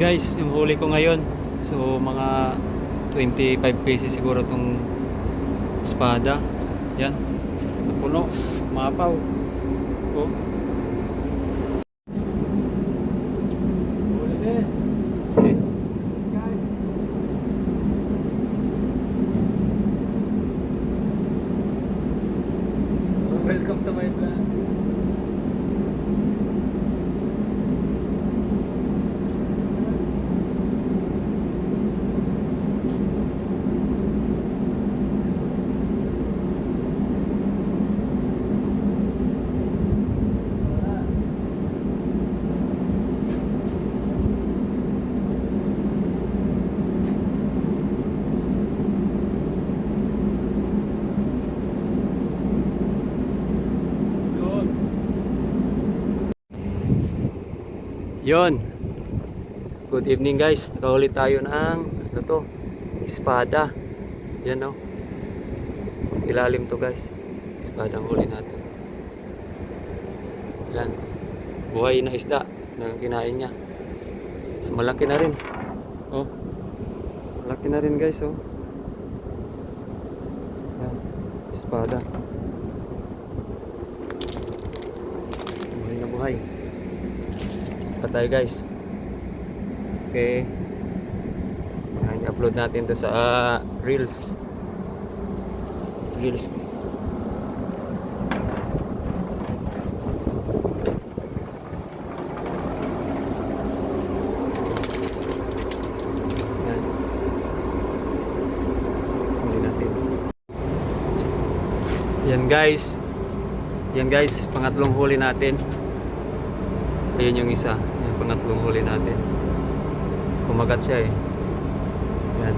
guys, yung huli ko ngayon. So mga 25 pesos siguro tong espada. Yan. Napuno. Mapaw. Oh. Welcome to my vlog. Yun. Yun. Good evening guys. Nakahuli tayo ng ano to? Espada. Yan oh. Ilalim to guys. Espada ang huli natin. Yan. Buhay na isda na kinain niya. So, malaki na rin. Oh. Malaki na rin guys oh. Yan. Espada. Buhay na buhay pa tayo guys. Okay. Ayan, upload natin to sa ah, reels. Reels. Yan guys. Yan guys. Pangatlong huli natin Ayan yung isa. Yung pangatlong huli natin. Kumagat siya eh. Yan.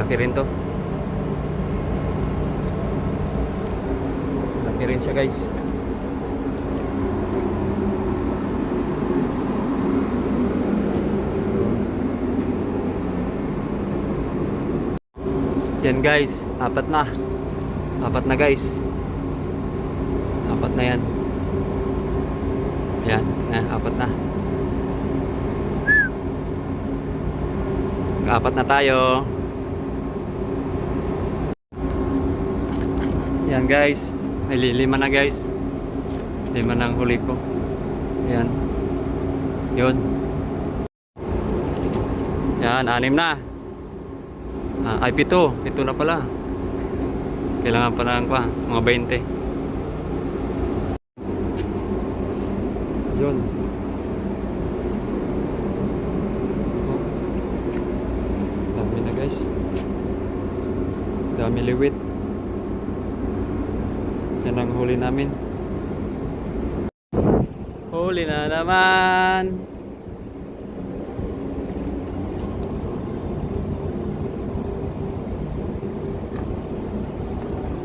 Laki rin to. Laki rin siya guys. Yan guys. Apat na. Apat na guys. Apat na yan. Yan, yan, apat na. Apat na tayo. Yan guys, li- lima na guys. Lima na ang huli ko. Yan. Yun. Yan, anim na. Ah, ay, pito. Pito na pala. Kailangan pa lang pa, mga 20. Yun. Oh. Dami na guys. Dami liwit. Yan ang huli namin. Huli na naman.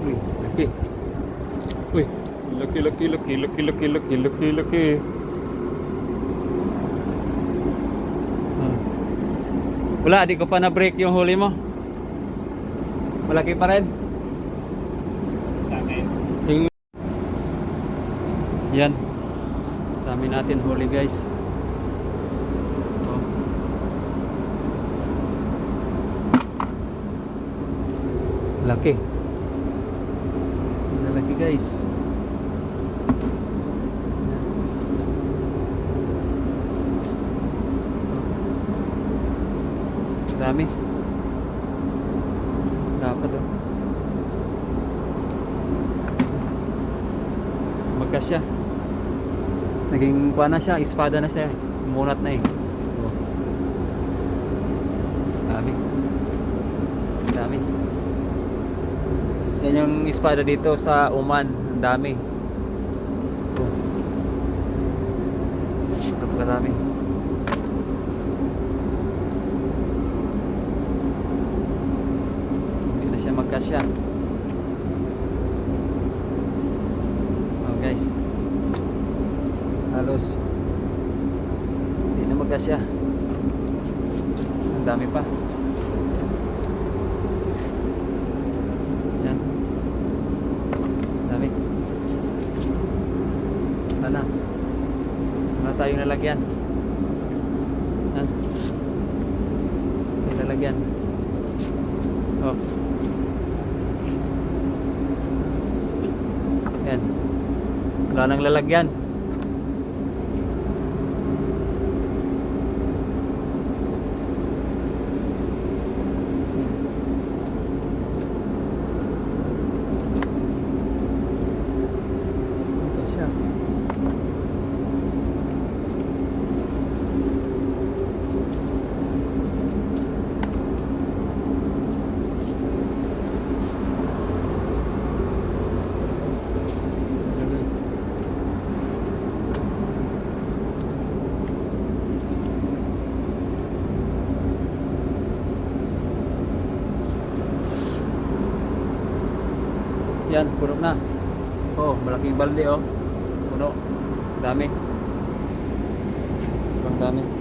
Uy, laki. Laki, laki, laki, laki, laki, laki, laki, laki. Ah. Wala, di ko pa na-break yung huli mo. Malaki pa rin. Sa akin. Yung... Yan. Dami natin huli guys. Oh. Laki. Laki guys. Yan. Dami. Dapat oh. Magkas siya. Naging kuha na siya, espada na siya. Munat na eh. Oh. Dami. Dami. Yan yung espada dito sa Oman. Ang dami. Oh. Napakadami. Hindi na siya magkasya. Oh guys. Halos hindi na magkasya. Ang dami pa. Yan. Dami. Wala na. Wala tayong nalagyan. lalagyan. Oh. Yan. Wala nang lalagyan. Yan, puno na. Oh, malaking balde oh. Puno. Dami. Sobrang dami.